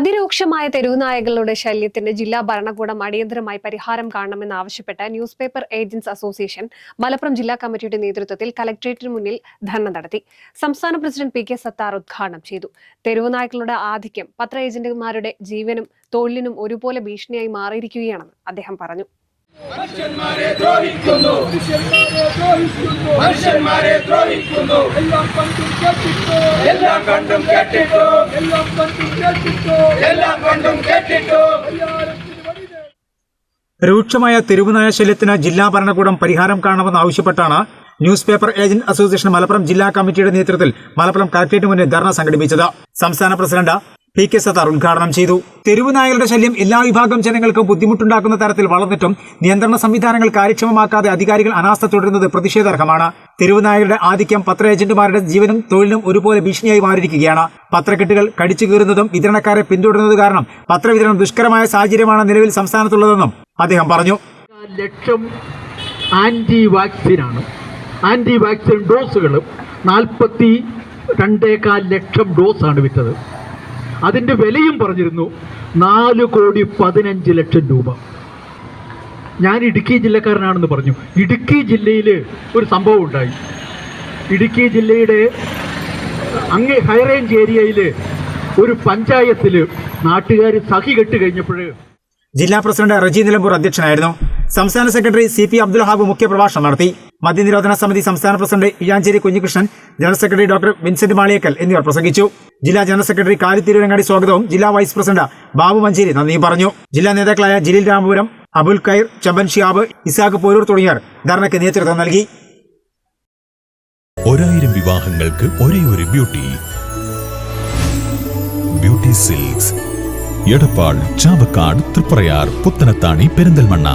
അതിരൂക്ഷമായ തെരുവുനായകളുടെ ശല്യത്തിന് ജില്ലാ ഭരണകൂടം അടിയന്തരമായി പരിഹാരം കാണണമെന്നാവശ്യപ്പെട്ട് news paper agents association Malappuram ജില്ലാ കമ്മിറ്റിയുടെ നേതൃത്വത്തിൽ കലക്ട്രേറ്റിന് മുന്നിൽ ധർണ നടത്തി. സംസ്ഥാന പ്രസിഡന്റ് പി കെ സത്താർ ഉദ്ഘാടനം ചെയ്തു. തെരുവുനായകളുടെ ആധിക്യം പത്ര ഏജന്റുമാരുടെ ജീവനും തൊഴിലിനും ഒരുപോലെ ഭീഷണിയായി മാറിയിരിക്കുകയാണെന്ന് അദ്ദേഹം പറഞ്ഞു. രൂക്ഷമായ തെരുവുനായ ശല്യത്തിന് ജില്ലാ ഭരണകൂടം പരിഹാരം കാണണമെന്ന് ആവശ്യപ്പെട്ടാണ് news paper agent association Malappuram ജില്ലാ കമ്മിറ്റിയുടെ നേതൃത്വത്തിൽ മലപ്പുറം കളക്ടറേറ്റ് മുന്നിൽ ധർണ സംഘടിപ്പിച്ചത്. സംസ്ഥാന പ്രസിഡന്റ് പി കെ സത്താർ ഉദ്ഘാടനം ചെയ്തു. തെരുവുനായകളുടെ ശല്യം എല്ലാ വിഭാഗം ജനങ്ങൾക്കും ബുദ്ധിമുട്ടുണ്ടാക്കുന്ന തരത്തിൽ വളർന്നിട്ടും നിയന്ത്രണ സംവിധാനങ്ങൾ കാര്യക്ഷമമാക്കാതെ അധികാരികൾ അനാസ്ഥ തുടരുന്നത് പ്രതിഷേധാർഹമാണ്. തെരുവുനായകളുടെ ആധിക്യം പത്ര ഏജന്റുമാരുടെ ജീവനും തൊഴിലിനും ഒരുപോലെ ഭീഷണിയായി മാറിയിരിക്കുകയാണ്. പത്രക്കെട്ടുകൾ കടിച്ചു കീറുന്നതും വിതരണക്കാരെ പിന്തുടരുന്നത് കാരണം പത്രവിതരണം ദുഷ്കരമായ സാഹചര്യമാണ് നിലവിൽ സംസ്ഥാനത്തുള്ളതെന്നും അദ്ദേഹം പറഞ്ഞു. ലക്ഷം ആന്റി വാക്സിനാണ് ആന്റി വാക്സിൻ ഡോസുകളും നാൽപ്പത്തി രണ്ടേകാൽ ലക്ഷം ഡോസാണ് വിറ്റത്. അതിന്റെ വിലയും പറഞ്ഞിരുന്നു. നാല് കോടി പതിനഞ്ച് ലക്ഷം രൂപ. ഞാൻ ഇടുക്കി ജില്ലക്കാരനാണെന്ന് പറഞ്ഞു. ഇടുക്കി ജില്ലയിൽ ഒരു സംഭവം ഉണ്ടായി. ഇടുക്കി ജില്ലയുടെ അങ്ങേ ഹൈറേഞ്ച് ഏരിയയിൽ ഒരു പഞ്ചായത്തിൽ നാട്ടുകാർ സഹി കെട്ട് കഴിഞ്ഞപ്പോൾ ജില്ലാ പ്രസിഡന്റ് റജി നിലമ്പൂർ അധ്യക്ഷനായിരുന്നു. സംസ്ഥാന secretary C P Abdul Hab മുഖ്യപ്രഭാഷണം നടത്തി. മദ്യനിരോധന സമിതി സംസ്ഥാന president Iyancheri Kunhikrishnan general secretary doctor Vincent Maliyekkal എന്നിവർ പ്രസംഗിച്ചു. ജില്ലാ ജനറൽ സെക്രട്ടറി കാലി തിരുവരങ്ങാടി സ്വാഗതവും ജില്ലാ വൈസ് പ്രസിഡന്റ് ബാബു മഞ്ചേരി നന്ദിയും പറഞ്ഞു. ജില്ലാ നേതാക്കളായ ജിലിൽ രാമപുരം അബുൽ കൈർ ചബൻ ഷിയാബ് ഇസാഖ് പോരൂർ തുടങ്ങിയവർ ധർണയ്ക്ക് നേതൃത്വം നൽകി. ഒരായിരം വിവാഹങ്ങൾക്ക് ഒരേ ഒരു beauty. Beauty silks. Edappal Chavakkad Triprayar Puthanathani Perinthalmanna.